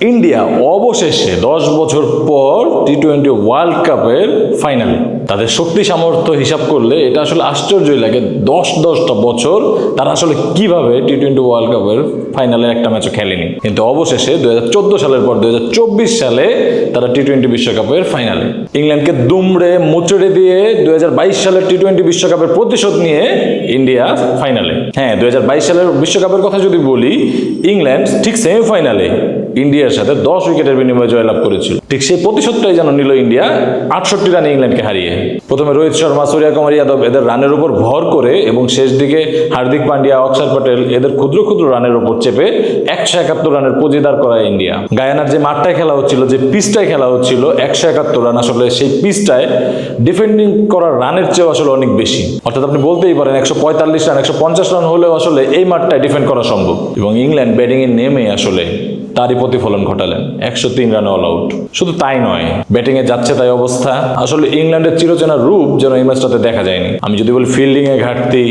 India অবশেষে দশ বছর পর টি টোয়েন্টি ওয়ার্ল্ড কাপের ফাইনালে তাদের শক্তি সামর্থ্য হিসাব করলে এটা আসলে আশ্চর্যই লাগে। দশ দশটা বছর তারা আসলে কীভাবে টি টোয়েন্টি ওয়ার্ল্ড কাপের ফাইনালে একটা ম্যাচও খেলেনি। কিন্তু অবশেষে দু সালের পর দু সালে তারা টি টোয়েন্টি বিশ্বকাপের ফাইনালে ইংল্যান্ডকে দুমড়ে মুচড়ে দিয়ে দুই হাজার বাইশ সালের টি টোয়েন্টি বিশ্বকাপের প্রতিশোধ নিয়ে ইন্ডিয়া ফাইনালে হ্যাঁ দুই হাজার বাইশ সালের বিশ্বকাপের কথা যদি বলি, ইংল্যান্ড ঠিক সেমিফাইনালে ইন্ডিয়ার সাথে দশ উইকেটের বিনিময়ে জয়লাভ করেছিল। ঠিক সেই প্রতিশোধটাই যেন নিল ইন্ডিয়া আটষট্টি রানে ইংল্যান্ডকে হারিয়ে। প্রথমে রোহিত শর্মা, সূর্য কুমার যাদব এদের রানের উপর ভর করে এবং শেষ দিকে হার্দিক পান্ডিয়া, অক্ষর পটেল এদের ক্ষুদ্র ক্ষুদ্র রানের উপর চেপে একশো একাত্তর রানের পুঁজিদার করায় ইন্ডিয়া। গায়ানার যে মাঠটায় খেলা হচ্ছিল, যে পিচটায় খেলা হচ্ছিল, একশো একাত্তর রান আসলে সেই পিচটায় ডিফেন্ডিং করার রানের চেয়েও আসলে অনেক বেশি। অর্থাৎ আপনি বলতেই পারেন একশো পঁয়তাল্লিশ রান, একশো পঞ্চাশ রান হলেও আসলে এই মাঠটায় ডিফেন্ড করা সম্ভব। এবং ইংল্যান্ড ব্যাটিংয়ে নেমে আসলে তারই প্রতিফলন ঘটালেন। একশো তিন রানে অল আউট শুধু তাই নয় ব্যাটিংয়ে যাচ্ছে তাই অবস্থা। আসলে ইংল্যান্ডের চিরচেনা রূপ যেন এই ম্যাচটাতে দেখা যায়নি। আমি যদি বলি ফিল্ডিংয়ে ঘাটতি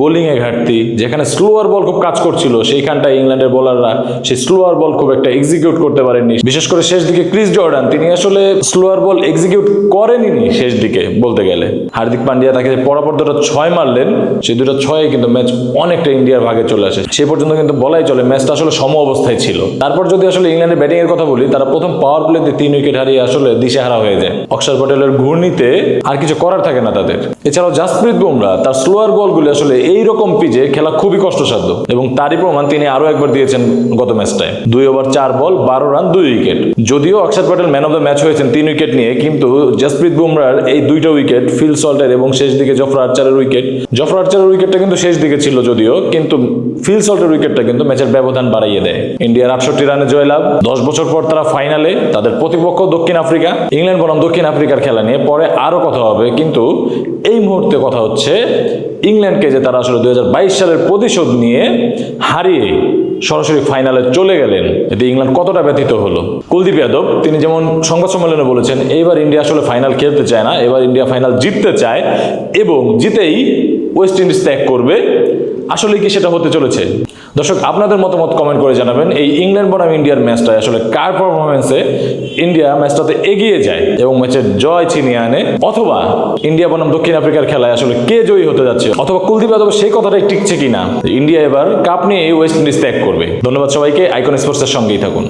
বোলিংয়ে ঘাটতি, যেখানে স্লোয়ার বল খুব কাজ করছিল, সেইখানটায় ইংল্যান্ডের বোলাররা সেই স্লোয়ার বল খুব একটা এক্সিকিউট করতে পারেননি। বিশেষ করে শেষ দিকে ক্রিস জর্ডান, তিনি আসলে স্লোয়ার বল এক্সিকিউট করেনি শেষ দিকে বলতে গেলে। হার্দিক পান্ডিয়া তাকে যে পরপর দুটো ছয় মারলেন, সেই দুটো ছয়ে কিন্তু ম্যাচ অনেকটা ইন্ডিয়ার ভাগে চলে আসে। সে পর্যন্ত কিন্তু বলাই চলে ম্যাচটা আসলে সম অবস্থায় ছিল। তারপর যদি আসলে ইংল্যান্ডের ব্যাটিং এর কথা বলি, তারা প্রথম পাওয়ার প্লেতে তিন উইকেট হারিয়ে আসলে দিশেহারা হয়ে যায়। অক্ষর পটেলের ঘূর্ণিতে আর কিছু করার থাকে না তাদের। এছাড়াও জাসপ্রীত বুমরা, তার স্লোয়ার বলগুলি আসলে এই রকম পিচে খেলা খুবই কষ্টসাধ্য এবং তারই প্রমাণ তিনি আরও একবার দিয়েছেন গত ম্যাচটায় দুই ওভার চার বল বারো রান দুই উইকেট যদিও Axar Patel man of the match হয়েছেন তিন উইকেট নিয়ে, কিন্তু জাসপ্রীত বুমরার এই দুইটা উইকেট ফিল সল্টের এবং শেষ দিকে জফর আর্চারের উইকেট জফর আর্চারের উইকেটটা কিন্তু শেষ দিকে ছিল যদিও, কিন্তু ফিল সল্টের উইকেটটা কিন্তু ম্যাচের ব্যবধান বাড়াইয়ে দেয়। ইন্ডিয়ার আটষট্টি রানে জয়লাভ। দশ বছর পর তারা ফাইনালে তাদের প্রতিপক্ষ দক্ষিণ আফ্রিকা। ইংল্যান্ড বনাম দক্ষিণ আফ্রিকার খেলা নিয়ে পরে আরও কথা হবে। কিন্তু এই মুহূর্তে কথা হচ্ছে ইংল্যান্ডকে যে তারা আসলে দুই সালের প্রতিশোধ নিয়ে হারিয়ে সরাসরি ফাইনালে চলে গেলেন, এতে ইংল্যান্ড কতটা ব্যথিত হলো? কুলদীপ যাদব, তিনি যেমন সংবাদ সম্মেলনে বলেছেন, এইবার ইন্ডিয়া আসলে ফাইনাল খেলতে চায় না, এবার ইন্ডিয়া ফাইনাল জিততে চায় এবং জিতেই ওয়েস্ট ইন্ডিজ ত্যাগ করবে। আসলে কি সেটা হতে চলেছে? দর্শক, আপনাদের মতামত কমেন্ট করে জানাবেন। এই ইংল্যান্ড বনাম ইন্ডিয়ার ম্যাচটা আসলে কার পারফরমেন্সে ইন্ডিয়া ম্যাচটাতে এগিয়ে যায় এবং ম্যাচের জয় ছিনিয়ে আনে? অথবা ইন্ডিয়া বনাম দক্ষিণ আফ্রিকার খেলায় আসলে কে জয়ী হতে যাচ্ছে? অথবা কুলদীপ যাদব সেই কথাটাই টিকছে কিনা? ইন্ডিয়া এবার কাপ নিয়ে ওয়েস্ট ইন্ডিজ ত্যাগ করবে। ধন্যবাদ সবাইকে। আইকন স্পোর্টসের সঙ্গেই থাকুন।